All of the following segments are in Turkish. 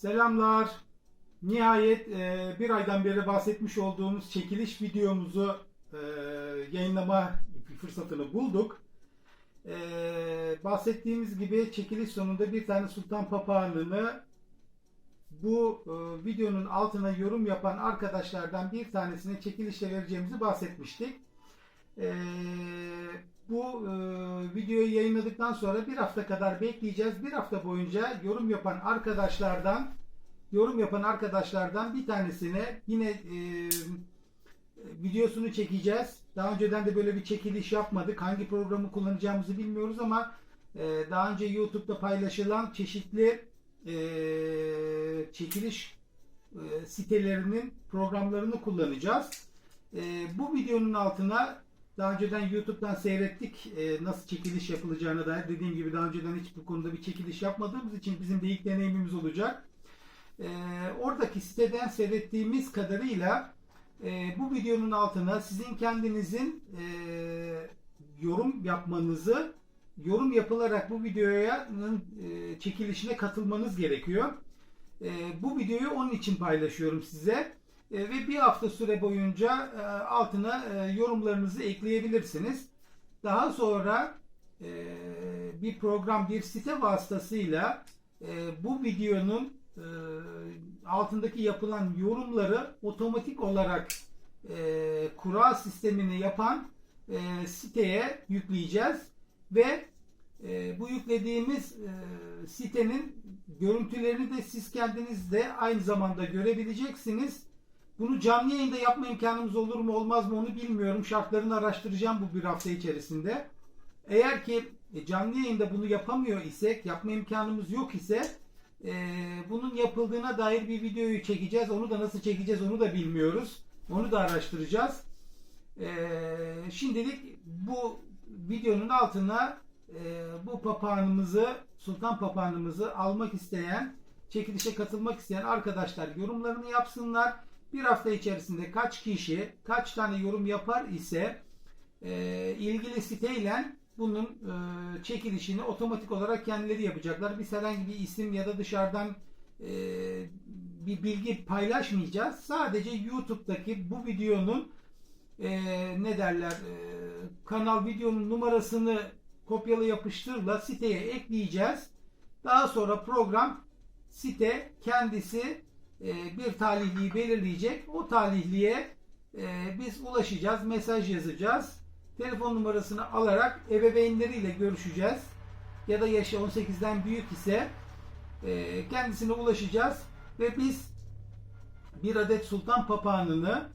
Selamlar. Nihayet e, bir aydan beri bahsetmiş olduğumuz çekiliş videomuzu e, yayınlama fırsatını bulduk. E, bahsettiğimiz gibi çekiliş sonunda bir tane sultan papağanını bu e, videonun altına yorum yapan arkadaşlardan bir tanesine çekilişle vereceğimizi bahsetmiştik. E, bu e, videoyu yayınladıktan sonra bir hafta kadar bekleyeceğiz. Bir hafta boyunca yorum yapan arkadaşlardan yorum yapan arkadaşlardan bir tanesine yine e, videosunu çekeceğiz. Daha önceden de böyle bir çekiliş yapmadık. Hangi programı kullanacağımızı bilmiyoruz ama e, daha önce YouTube'da paylaşılan çeşitli e, çekiliş e, sitelerinin programlarını kullanacağız. E, bu videonun altına daha önceden YouTube'dan seyrettik e, nasıl çekiliş yapılacağına dair. Dediğim gibi daha önceden hiç bu konuda bir çekiliş yapmadığımız için bizim de ilk deneyimimiz olacak. E, oradaki siteden seyrettiğimiz kadarıyla e, bu videonun altına sizin kendinizin e, yorum yapmanızı yorum yapılarak bu videoya e, çekilişine katılmanız gerekiyor. E, bu videoyu onun için paylaşıyorum size. E, ve bir hafta süre boyunca e, altına e, yorumlarınızı ekleyebilirsiniz. Daha sonra bir program, bir site vasıtasıyla bu videonun altındaki yapılan yorumları otomatik olarak kura sistemini yapan siteye yükleyeceğiz ve bu yüklediğimiz sitenin görüntülerini de siz kendiniz de aynı zamanda görebileceksiniz. Bunu canlı yayında yapma imkanımız olur mu olmaz mı onu bilmiyorum. Şartlarını araştıracağım bu bir hafta içerisinde. Eğer ki e, canlı yayında bunu yapamıyor isek, yapma imkanımız yok ise e, bunun yapıldığına dair bir videoyu çekeceğiz. Onu da nasıl çekeceğiz onu da bilmiyoruz. Onu da araştıracağız. E, şimdilik bu videonun altına e, bu papağanımızı, sultan papağanımızı almak isteyen, çekilişe katılmak isteyen arkadaşlar yorumlarını yapsınlar. Bir hafta içerisinde kaç kişi, kaç tane yorum yapar ise e, ilgili siteyle bunun e, çekilişini otomatik olarak kendileri yapacaklar. Biz herhangi bir isim ya da dışarıdan e, bir bilgi paylaşmayacağız. Sadece YouTube'daki bu videonun e, ne derler e, kanal videonun numarasını kopyala yapıştırla siteye ekleyeceğiz. Daha sonra program site kendisi e, bir talihliyi belirleyecek. O talihliye e, biz ulaşacağız, mesaj yazacağız. Telefon numarasını alarak ebeveynleriyle görüşeceğiz. Ya da yaşı 18'den büyük ise e, kendisine ulaşacağız ve biz bir adet sultan papağanını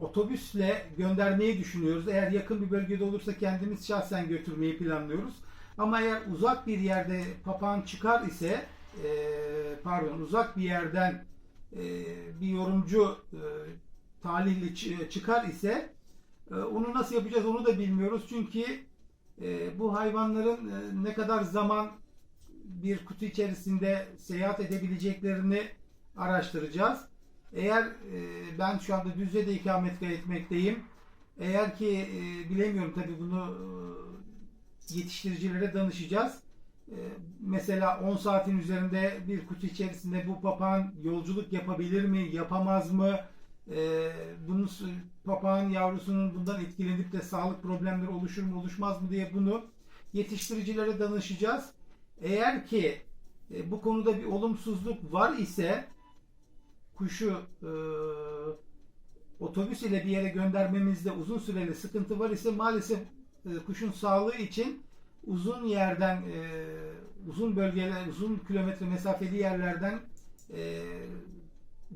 otobüsle göndermeyi düşünüyoruz. Eğer yakın bir bölgede olursa kendimiz şahsen götürmeyi planlıyoruz. Ama eğer uzak bir yerde papağan çıkar ise e, pardon uzak bir yerden e, bir yorumcu e, talihli çıkar ise e, onu nasıl yapacağız onu da bilmiyoruz. Çünkü e, bu hayvanların ne kadar zaman bir kutu içerisinde seyahat edebileceklerini araştıracağız. Eğer ben şu anda Düzce'de ikametgah etmekteyim. Eğer ki bilemiyorum tabii bunu yetiştiricilere danışacağız. E, mesela 10 saatin üzerinde bir kutu içerisinde bu papağan yolculuk yapabilir mi, yapamaz mı? E, bunun papağan yavrusunun bundan etkilenip de sağlık problemleri oluşur mu, oluşmaz mı diye bunu yetiştiricilere danışacağız. Eğer ki e, bu konuda bir olumsuzluk var ise kuşu e, otobüs ile bir yere göndermemizde uzun süreli sıkıntı var ise maalesef e, kuşun sağlığı için uzun yerden e, uzun bölgeler uzun kilometre mesafeli yerlerden e,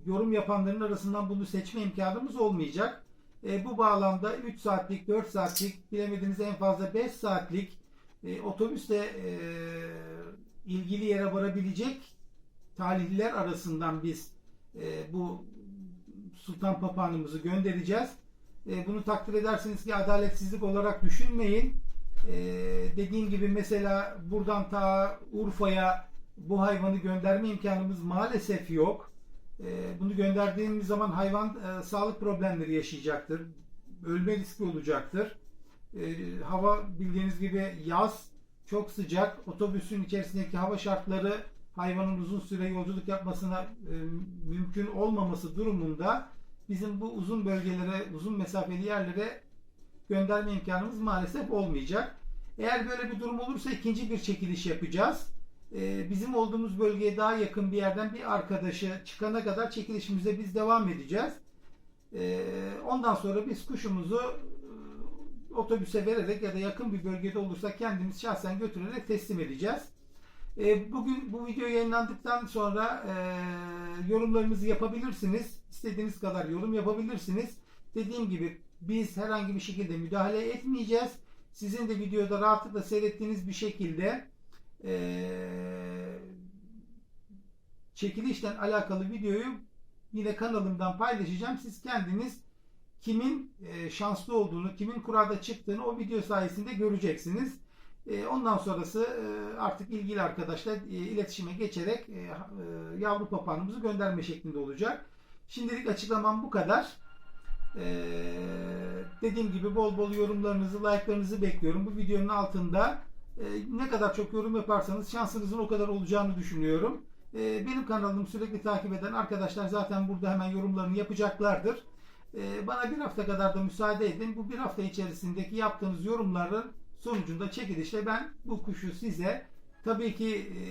yorum yapanların arasından bunu seçme imkanımız olmayacak. E, bu bağlamda 3 saatlik 4 saatlik bilemediğiniz en fazla 5 saatlik e, otobüsle e, ilgili yere varabilecek talihliler arasından biz e, bu sultan papağanımızı göndereceğiz. E, bunu takdir edersiniz ki adaletsizlik olarak düşünmeyin. E, dediğim gibi mesela buradan ta Urfa'ya bu hayvanı gönderme imkanımız maalesef yok. E, bunu gönderdiğimiz zaman hayvan e, sağlık problemleri yaşayacaktır. Ölme riski olacaktır. E, hava bildiğiniz gibi yaz çok sıcak. Otobüsün içerisindeki hava şartları hayvanın uzun süre yolculuk yapmasına e, mümkün olmaması durumunda bizim bu uzun bölgelere, uzun mesafeli yerlere gönderme imkanımız maalesef olmayacak. Eğer böyle bir durum olursa ikinci bir çekiliş yapacağız. Ee, bizim olduğumuz bölgeye daha yakın bir yerden bir arkadaşı çıkana kadar çekilişimize biz devam edeceğiz. Ee, ondan sonra biz kuşumuzu e, otobüse vererek ya da yakın bir bölgede olursa kendimiz şahsen götürerek teslim edeceğiz. Ee, bugün bu video yayınlandıktan sonra e, yorumlarınızı yapabilirsiniz. İstediğiniz kadar yorum yapabilirsiniz. Dediğim gibi biz herhangi bir şekilde müdahale etmeyeceğiz. Sizin de videoda rahatlıkla seyrettiğiniz bir şekilde eee çekilişten alakalı videoyu yine kanalımdan paylaşacağım. Siz kendiniz kimin e, şanslı olduğunu, kimin kurada çıktığını o video sayesinde göreceksiniz. E, ondan sonrası e, artık ilgili arkadaşlar e, iletişime geçerek e, e, yavru papağanımızı gönderme şeklinde olacak. Şimdilik açıklamam bu kadar. Ee, dediğim gibi bol bol yorumlarınızı, like'larınızı bekliyorum. Bu videonun altında e, ne kadar çok yorum yaparsanız şansınızın o kadar olacağını düşünüyorum. E, benim kanalımı sürekli takip eden arkadaşlar zaten burada hemen yorumlarını yapacaklardır. E, bana bir hafta kadar da müsaade edin. Bu bir hafta içerisindeki yaptığınız yorumların sonucunda çekilişle ben bu kuşu size tabii ki e,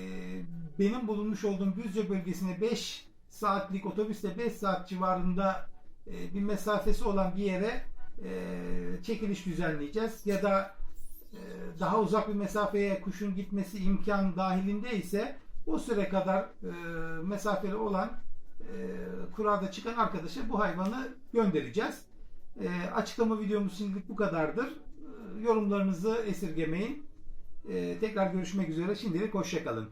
benim bulunmuş olduğum Düzce bölgesine 5 saatlik otobüsle 5 saat civarında e, bir mesafesi olan bir yere e, çekiliş düzenleyeceğiz ya da e, daha uzak bir mesafeye kuşun gitmesi imkan dahilinde ise o süre kadar mesafeli olan kurada çıkan arkadaşa bu hayvanı göndereceğiz. Açıklama videomuz şimdilik bu kadardır. Yorumlarınızı esirgemeyin. Tekrar görüşmek üzere. Şimdilik hoşçakalın.